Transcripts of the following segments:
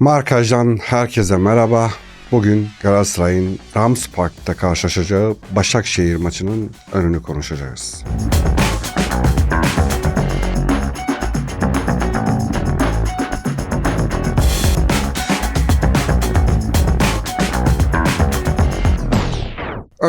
Markaj'dan herkese merhaba. Bugün Galatasaray'ın Rams Park'ta karşılaşacağı Başakşehir maçının önünü konuşacağız.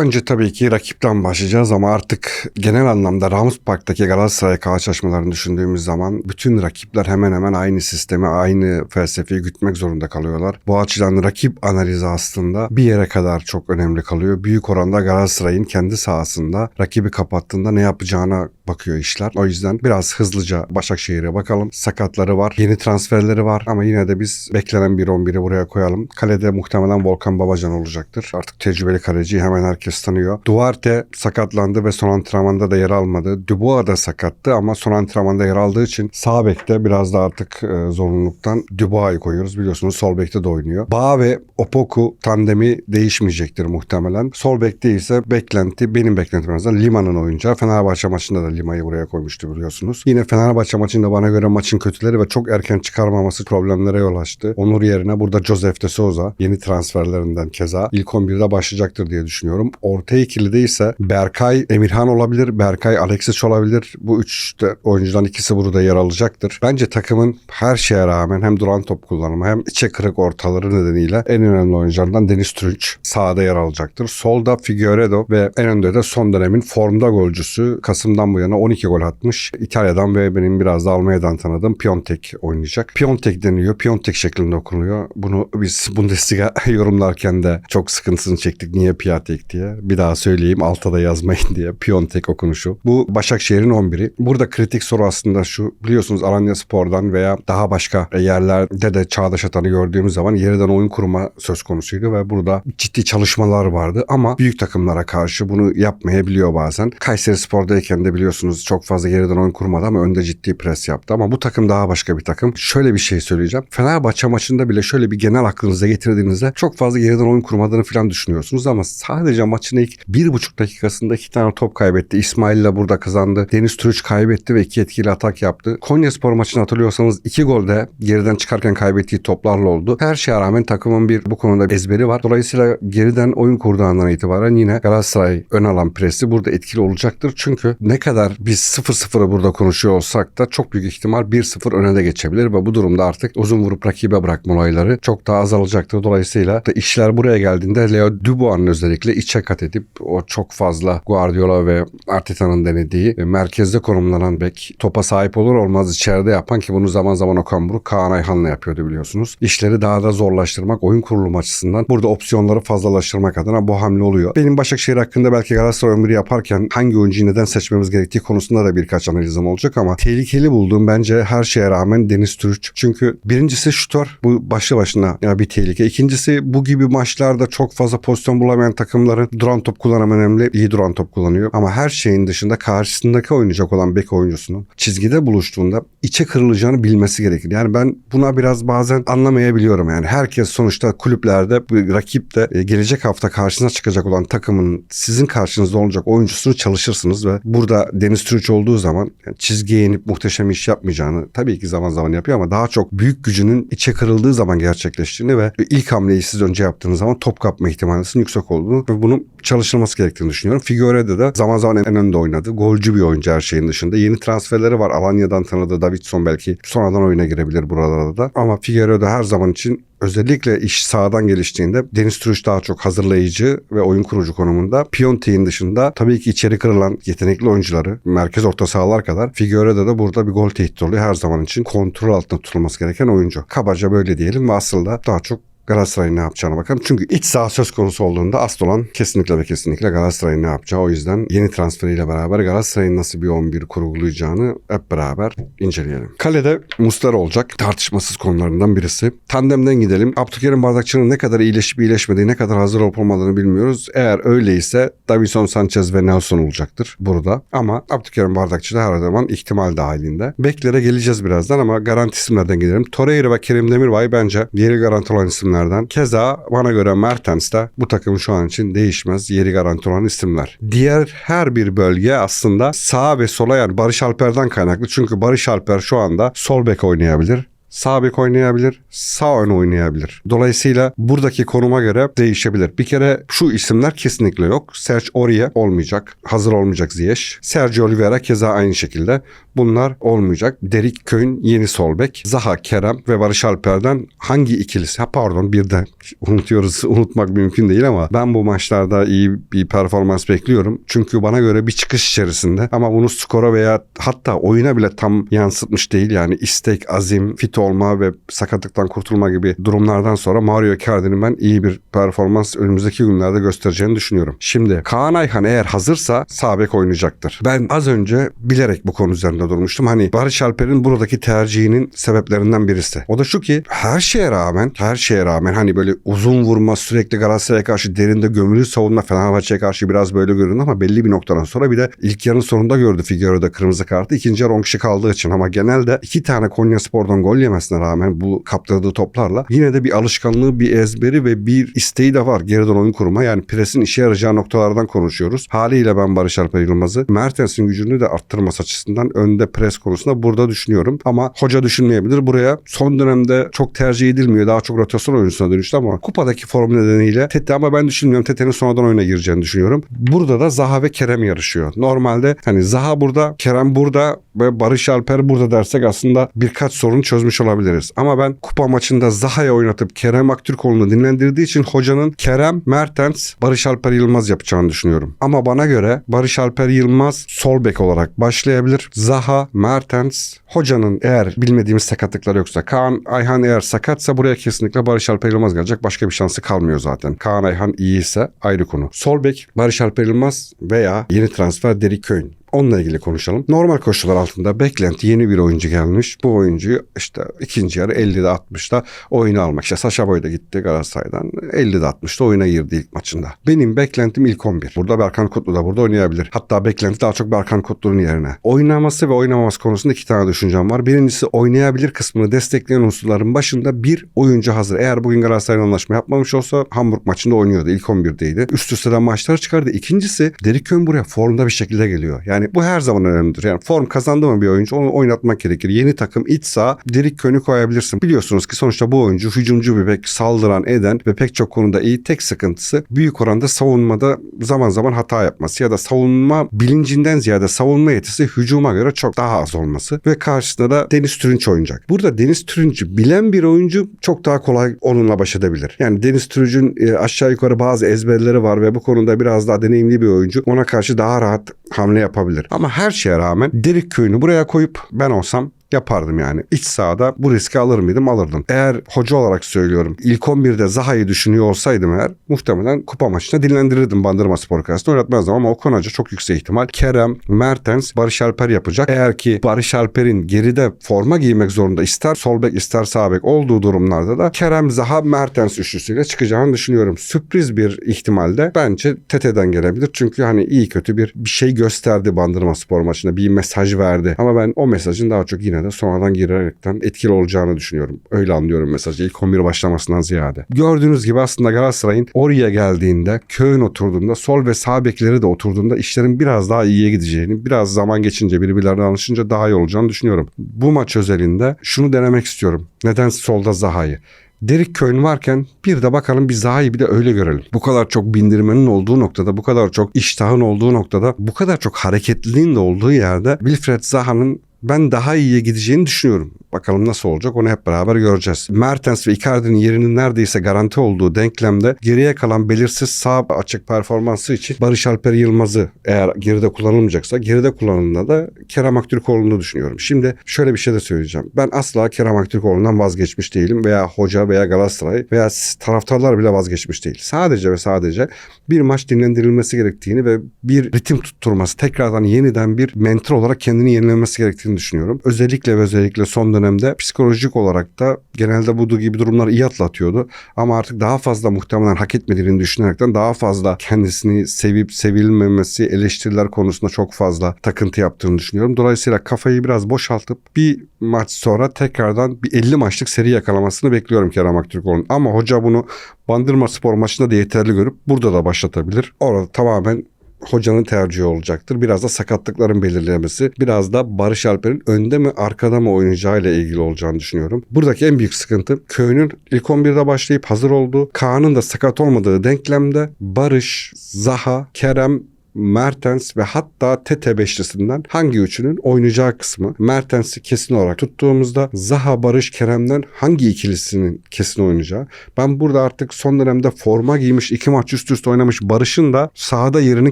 Önce tabii ki rakipten başlayacağız ama artık genel anlamda Rams Park'taki Galatasaray karşılaşmalarını düşündüğümüz zaman bütün rakipler hemen hemen aynı sistemi, aynı felsefeyi gütmek zorunda kalıyorlar. Bu açıdan rakip analizi aslında bir yere kadar çok önemli kalıyor. Büyük oranda Galatasaray'ın kendi sahasında rakibi kapattığında ne yapacağına bakıyor işler. O yüzden biraz hızlıca Başakşehir'e bakalım. Sakatları var, yeni transferleri var ama yine de biz beklenen bir 11'i buraya koyalım. Kalede muhtemelen Volkan Babacan olacaktır. Artık tecrübeli kaleciyi hemen herkes tanıyor. Duarte sakatlandı ve son antrenmanda da yer almadı. Dubois da sakattı ama son antrenmanda yer aldığı için sağ bekte biraz da artık e, zorunluluktan Dubois'ı koyuyoruz. Biliyorsunuz sol bekte de oynuyor. Bağ ve Opoku tandemi değişmeyecektir muhtemelen. Sol bekte ise beklenti benim beklentim en azından Lima'nın oyuncağı. Fenerbahçe maçında da Lima'yı buraya koymuştu biliyorsunuz. Yine Fenerbahçe maçında bana göre maçın kötüleri ve çok erken çıkarmaması problemlere yol açtı. Onur yerine burada Joseph de Souza yeni transferlerinden keza ilk 11'de başlayacaktır diye düşünüyorum. Orta ikilide ise Berkay Emirhan olabilir, Berkay Alexis olabilir. Bu üç oyuncudan ikisi burada yer alacaktır. Bence takımın her şeye rağmen hem duran top kullanımı hem içe kırık ortaları nedeniyle en önemli oyunculardan Deniz Türüç sağda yer alacaktır. Solda Figueiredo ve en önde de son dönemin formda golcüsü Kasım'dan bu yana 12 gol atmış. İtalya'dan ve benim biraz da Almanya'dan tanıdığım Piontek oynayacak. Piontek deniliyor. Piontek şeklinde okunuyor. Bunu biz Bundesliga yorumlarken de çok sıkıntısını çektik. Niye Piatek diye. Bir daha söyleyeyim altta da yazmayın diye. Piontek okunuşu. Bu Başakşehir'in 11'i. Burada kritik soru aslında şu. Biliyorsunuz Alanya Spor'dan veya daha başka yerlerde de Çağdaş Atan'ı gördüğümüz zaman yerden oyun kurma söz konusuydu ve burada ciddi çalışmalar vardı ama büyük takımlara karşı bunu yapmayabiliyor bazen. Kayseri Spor'dayken de biliyorsunuz çok fazla geriden oyun kurmadı ama önde ciddi pres yaptı ama bu takım daha başka bir takım. Şöyle bir şey söyleyeceğim. Fenerbahçe maçında bile şöyle bir genel aklınıza getirdiğinizde çok fazla geriden oyun kurmadığını falan düşünüyorsunuz ama sadece maçın ilk bir buçuk dakikasında iki tane top kaybetti. İsmail ile burada kazandı. Deniz Türüç kaybetti ve iki etkili atak yaptı. Konya Spor maçını hatırlıyorsanız iki golde geriden çıkarken kaybettiği toplarla oldu. Her şeye rağmen takımın bir bu konuda ezberi var. Dolayısıyla geriden oyun kurduğu andan itibaren yine Galatasaray ön alan presi burada etkili olacaktır. Çünkü ne kadar biz 0-0'ı burada konuşuyor olsak da çok büyük ihtimal 1-0 öne de geçebilir ve bu durumda artık uzun vurup rakibe bırakma olayları çok daha azalacaktır. Dolayısıyla da işler buraya geldiğinde Leo Dubois'un özellikle içe kat edip o çok fazla Guardiola ve Arteta'nın denediği e, merkezde konumlanan bek topa sahip olur olmaz içeride yapan ki bunu zaman zaman Okan Buruk Kaan Ayhan'la yapıyordu biliyorsunuz. İşleri daha da zorlaştırmak oyun kurulum açısından burada opsiyonları fazlalaştırmak adına bu hamle oluyor. Benim Başakşehir hakkında belki Galatasaray ömrü yaparken hangi oyuncuyu neden seçmemiz gerektiği konusunda da birkaç analizim olacak ama tehlikeli bulduğum bence her şeye rağmen Deniz Türüç. Çünkü birincisi şutör bu başlı başına ya bir tehlike. İkincisi bu gibi maçlarda çok fazla pozisyon bulamayan takımların duran top kullanımı önemli. İyi duran top kullanıyor. Ama her şeyin dışında karşısındaki oynayacak olan bek oyuncusunun çizgide buluştuğunda içe kırılacağını bilmesi gerekir. Yani ben buna biraz bazen anlamayabiliyorum. Yani herkes sonuçta kulüplerde rakip de e, gelecek hafta karşısına çıkacak olan takımın sizin karşınızda olacak oyuncusunu çalışırsınız ve burada Deniz Türüç olduğu zaman yani çizgiye inip muhteşem iş yapmayacağını tabii ki zaman zaman yapıyor ama daha çok büyük gücünün içe kırıldığı zaman gerçekleştiğini ve ilk hamleyi siz önce yaptığınız zaman top kapma ihtimalinizin yüksek olduğunu ve bunun çalışılması gerektiğini düşünüyorum. Figueiredo da zaman zaman en önde oynadı. Golcü bir oyuncu her şeyin dışında. Yeni transferleri var. Alanya'dan tanıdığı Davidson belki sonradan oyuna girebilir buralarda da. Ama Figueiredo her zaman için özellikle iş sağdan geliştiğinde Deniz Türüç daha çok hazırlayıcı ve oyun kurucu konumunda. Piontek'in dışında tabii ki içeri kırılan yetenekli oyuncuları merkez orta sahalar kadar Figueiredo da burada bir gol tehdit oluyor. Her zaman için kontrol altında tutulması gereken oyuncu. Kabaca böyle diyelim ve aslında daha çok Galatasaray'ın ne yapacağına bakalım. Çünkü iç saha söz konusu olduğunda asıl olan kesinlikle ve kesinlikle Galatasaray'ın ne yapacağı. O yüzden yeni transferiyle beraber Galatasaray'ın nasıl bir 11 kurgulayacağını hep beraber inceleyelim. Kalede Muslera olacak. Tartışmasız konularından birisi. Tandemden gidelim. Abdülkerim Bardakçı'nın ne kadar iyileşip iyileşmediği, ne kadar hazır olup olmadığını bilmiyoruz. Eğer öyleyse Davison Sanchez ve Nelson olacaktır burada. Ama Abdülkerim Bardakçı da her zaman ihtimal dahilinde. Beklere geleceğiz birazdan ama garanti isimlerden gidelim. Torreira ve Kerim Demirbay bence yeri garanti olan isimler isimlerden. Keza bana göre Mertens de bu takım şu an için değişmez yeri garanti olan isimler. Diğer her bir bölge aslında sağ ve sola yani Barış Alper'den kaynaklı. Çünkü Barış Alper şu anda sol bek oynayabilir. Sağ bek oynayabilir, sağ ön oynayabilir. Dolayısıyla buradaki konuma göre değişebilir. Bir kere şu isimler kesinlikle yok. Serge Aurier olmayacak. Hazır olmayacak Ziyech. Sergio Oliveira keza aynı şekilde. Bunlar olmayacak. Derik Köy'ün yeni sol bek. Zaha Kerem ve Barış Alper'den hangi ikilisi? Ha pardon bir de unutuyoruz. Unutmak mümkün değil ama ben bu maçlarda iyi bir performans bekliyorum. Çünkü bana göre bir çıkış içerisinde ama bunu skora veya hatta oyuna bile tam yansıtmış değil. Yani istek, azim, olma ve sakatlıktan kurtulma gibi durumlardan sonra Mario Icardi'nin ben iyi bir performans önümüzdeki günlerde göstereceğini düşünüyorum. Şimdi Kaan Ayhan eğer hazırsa sağ bek oynayacaktır. Ben az önce bilerek bu konu üzerinde durmuştum. Hani Barış Alper'in buradaki tercihinin sebeplerinden birisi. O da şu ki her şeye rağmen her şeye rağmen hani böyle uzun vurma sürekli Galatasaray'a karşı derinde gömülü savunma Fenerbahçe'ye karşı biraz böyle göründü ama belli bir noktadan sonra bir de ilk yarının sonunda gördü Figueiredo'da kırmızı kartı. İkinci yarı 10 kişi kaldığı için ama genelde iki tane Konya Spor'dan gol yemesine rağmen bu kaptırdığı toplarla yine de bir alışkanlığı, bir ezberi ve bir isteği de var geriden oyun kurma. Yani presin işe yarayacağı noktalardan konuşuyoruz. Haliyle ben Barış Alper Yılmaz'ı Mertens'in gücünü de arttırması açısından önde pres konusunda burada düşünüyorum. Ama hoca düşünmeyebilir. Buraya son dönemde çok tercih edilmiyor. Daha çok rotasyon oyuncusuna dönüştü ama kupadaki form nedeniyle Tete ama ben düşünmüyorum. Tete'nin sonradan oyuna gireceğini düşünüyorum. Burada da Zaha ve Kerem yarışıyor. Normalde hani Zaha burada, Kerem burada ve Barış Alper burada dersek aslında birkaç sorun çözmüş olabiliriz. Ama ben kupa maçında Zaha'ya oynatıp Kerem Aktürkoğlu'nu dinlendirdiği için hocanın Kerem, Mertens, Barış Alper Yılmaz yapacağını düşünüyorum. Ama bana göre Barış Alper Yılmaz sol bek olarak başlayabilir. Zaha, Mertens, hocanın eğer bilmediğimiz sakatlıklar yoksa Kaan Ayhan eğer sakatsa buraya kesinlikle Barış Alper Yılmaz gelecek. Başka bir şansı kalmıyor zaten. Kaan Ayhan iyi ise ayrı konu. Sol bek Barış Alper Yılmaz veya yeni transfer Derek Köyün. Onunla ilgili konuşalım. Normal koşullar altında beklenti yeni bir oyuncu gelmiş. Bu oyuncuyu işte ikinci yarı 50'de 60'da oyunu almak. İşte Saşa Boy da gitti Galatasaray'dan. 50'de 60'da oyuna girdi ilk maçında. Benim beklentim ilk 11. Burada Berkan Kutlu da burada oynayabilir. Hatta beklenti daha çok Berkan Kutlu'nun yerine. Oynaması ve oynamaması konusunda iki tane düşüncem var. Birincisi oynayabilir kısmını destekleyen unsurların başında bir oyuncu hazır. Eğer bugün Galatasaray'la anlaşma yapmamış olsa Hamburg maçında oynuyordu. İlk 11'deydi. Üst üste de maçlar çıkardı. İkincisi Derik Kön buraya formda bir şekilde geliyor. Yani bu her zaman önemlidir. Yani form kazandı mı bir oyuncu onu oynatmak gerekir. Yeni takım iç saha Derik Kön'ü koyabilirsin. Biliyorsunuz ki sonuçta bu oyuncu hücumcu bir bek saldıran eden ve pek çok konuda iyi. Tek sıkıntısı büyük oranda savunmada zaman zaman hata yapması ya da savunma bilincinden ziyade savunma yetisi hücuma göre çok daha az olması ve karşısında da Deniz Türünç oynayacak. Burada Deniz Türünç'ü bilen bir oyuncu çok daha kolay onunla baş edebilir. Yani Deniz Türünç'ün e, aşağı yukarı bazı ezberleri var ve bu konuda biraz daha deneyimli bir oyuncu. Ona karşı daha rahat hamle yapabilir. Ama her şeye rağmen Derik Köy'ünü buraya koyup ben olsam yapardım yani. İç sahada bu riski alır mıydım? Alırdım. Eğer hoca olarak söylüyorum ilk 11'de Zaha'yı düşünüyor olsaydım eğer muhtemelen kupa maçında dinlendirirdim Bandırma Spor karşısında oynatmazdım ama Okan Hoca çok yüksek ihtimal Kerem, Mertens, Barış Alper yapacak. Eğer ki Barış Alper'in geride forma giymek zorunda ister sol bek ister sağ bek olduğu durumlarda da Kerem, Zaha, Mertens üçlüsüyle çıkacağını düşünüyorum. Sürpriz bir ihtimalde bence Tete'den gelebilir. Çünkü hani iyi kötü bir, bir şey gösterdi Bandırma Spor maçında. Bir mesaj verdi. Ama ben o mesajın daha çok yine de sonradan girerekten etkili olacağını düşünüyorum. Öyle anlıyorum mesajı ilk 11 başlamasından ziyade. Gördüğünüz gibi aslında Galatasaray'ın oraya geldiğinde, köyün oturduğunda, sol ve sağ bekleri de oturduğunda işlerin biraz daha iyiye gideceğini, biraz zaman geçince birbirlerine alışınca daha iyi olacağını düşünüyorum. Bu maç özelinde şunu denemek istiyorum. Neden solda Zaha'yı? Derik Köyün varken bir de bakalım bir Zaha'yı bir de öyle görelim. Bu kadar çok bindirmenin olduğu noktada, bu kadar çok iştahın olduğu noktada, bu kadar çok hareketliliğin de olduğu yerde Wilfred Zaha'nın ben daha iyiye gideceğini düşünüyorum. Bakalım nasıl olacak onu hep beraber göreceğiz. Mertens ve Icardi'nin yerinin neredeyse garanti olduğu denklemde geriye kalan belirsiz sağ açık performansı için Barış Alper Yılmaz'ı eğer geride kullanılmayacaksa geride kullanıldığında da Kerem Aktürkoğlu'nu düşünüyorum. Şimdi şöyle bir şey de söyleyeceğim. Ben asla Kerem Aktürkoğlu'ndan vazgeçmiş değilim veya hoca veya Galatasaray veya taraftarlar bile vazgeçmiş değil. Sadece ve sadece bir maç dinlendirilmesi gerektiğini ve bir ritim tutturması, tekrardan yeniden bir mentor olarak kendini yenilemesi gerektiğini düşünüyorum. Özellikle ve özellikle son dönemde psikolojik olarak da genelde bu gibi durumlar iyi atlatıyordu. Ama artık daha fazla muhtemelen hak etmediğini düşünerekten daha fazla kendisini sevip sevilmemesi, eleştiriler konusunda çok fazla takıntı yaptığını düşünüyorum. Dolayısıyla kafayı biraz boşaltıp bir maç sonra tekrardan bir 50 maçlık seri yakalamasını bekliyorum Kerem Aktürkoğlu'nun. Ama hoca bunu Bandırma Spor maçında da yeterli görüp burada da başlatabilir. Orada tamamen hocanın tercihi olacaktır. Biraz da sakatlıkların belirlemesi, biraz da Barış Alper'in önde mi arkada mı oynayacağıyla ilgili olacağını düşünüyorum. Buradaki en büyük sıkıntı köyünün ilk 11'de başlayıp hazır olduğu, Kaan'ın da sakat olmadığı denklemde Barış, Zaha, Kerem Mertens ve hatta Tete beşlisinden hangi üçünün oynayacağı kısmı. Mertens'i kesin olarak tuttuğumuzda Zaha, Barış, Kerem'den hangi ikilisinin kesin oynayacağı. Ben burada artık son dönemde forma giymiş iki maç üst üste oynamış Barış'ın da sahada yerinin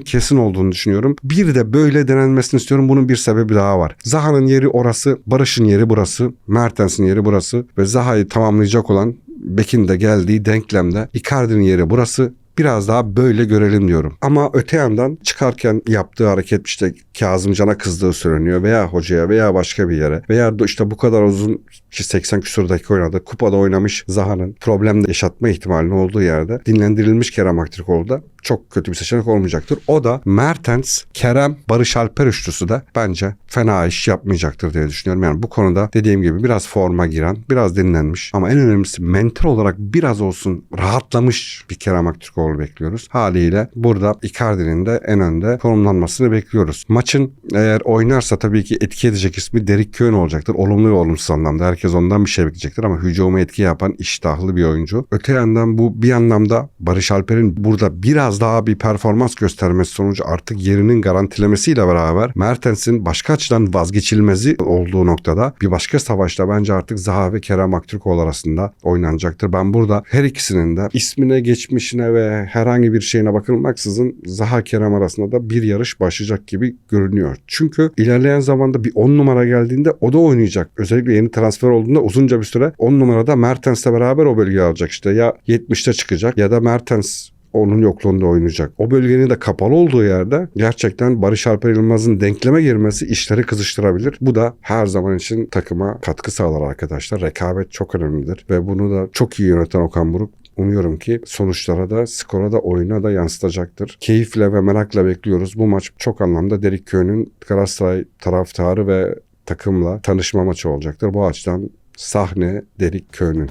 kesin olduğunu düşünüyorum. Bir de böyle denenmesini istiyorum. Bunun bir sebebi daha var. Zaha'nın yeri orası, Barış'ın yeri burası, Mertens'in yeri burası ve Zaha'yı tamamlayacak olan Bekin de geldiği denklemde Icardi'nin yeri burası biraz daha böyle görelim diyorum. Ama öte yandan çıkarken yaptığı hareket işte Kazımcan'a kızdığı söyleniyor veya hocaya veya başka bir yere veya işte bu kadar uzun ki 80 küsur dakika oynadı. Kupada oynamış Zaha'nın problem yaşatma ihtimalinin olduğu yerde dinlendirilmiş Kerem Aktürkoğlu da çok kötü bir seçenek olmayacaktır. O da Mertens, Kerem, Barış Alper üçlüsü de bence fena iş yapmayacaktır diye düşünüyorum. Yani bu konuda dediğim gibi biraz forma giren, biraz dinlenmiş ama en önemlisi mental olarak biraz olsun rahatlamış bir Kerem Aktürkoğlu bekliyoruz. Haliyle burada Icardi'nin de en önde konumlanmasını bekliyoruz. Maçın eğer oynarsa tabii ki etki edecek ismi Derek Köhn olacaktır. Olumlu ve olumsuz anlamda. Herkes ondan bir şey bekleyecektir ama hücuma etki yapan iştahlı bir oyuncu. Öte yandan bu bir anlamda Barış Alper'in burada biraz daha bir performans göstermesi sonucu artık yerinin garantilemesiyle beraber Mertens'in başka açıdan vazgeçilmezi olduğu noktada bir başka savaşta bence artık Zaha ve Kerem Aktürkoğlu arasında oynanacaktır. Ben burada her ikisinin de ismine, geçmişine ve herhangi bir şeyine bakılmaksızın Zaha Kerem arasında da bir yarış başlayacak gibi görünüyor. Çünkü ilerleyen zamanda bir 10 numara geldiğinde o da oynayacak. Özellikle yeni transfer olduğunda uzunca bir süre 10 numarada Mertens'le beraber o bölgeyi alacak. İşte ya 70'te çıkacak ya da Mertens onun yokluğunda oynayacak. O bölgenin de kapalı olduğu yerde gerçekten Barış Alper Yılmaz'ın denkleme girmesi işleri kızıştırabilir. Bu da her zaman için takıma katkı sağlar arkadaşlar. Rekabet çok önemlidir ve bunu da çok iyi yöneten Okan Buruk Umuyorum ki sonuçlara da skora da oyuna da yansıtacaktır. Keyifle ve merakla bekliyoruz. Bu maç çok anlamda Derik Köy'ün Galatasaray taraftarı ve takımla tanışma maçı olacaktır. Bu açıdan sahne Derik Köy'ün.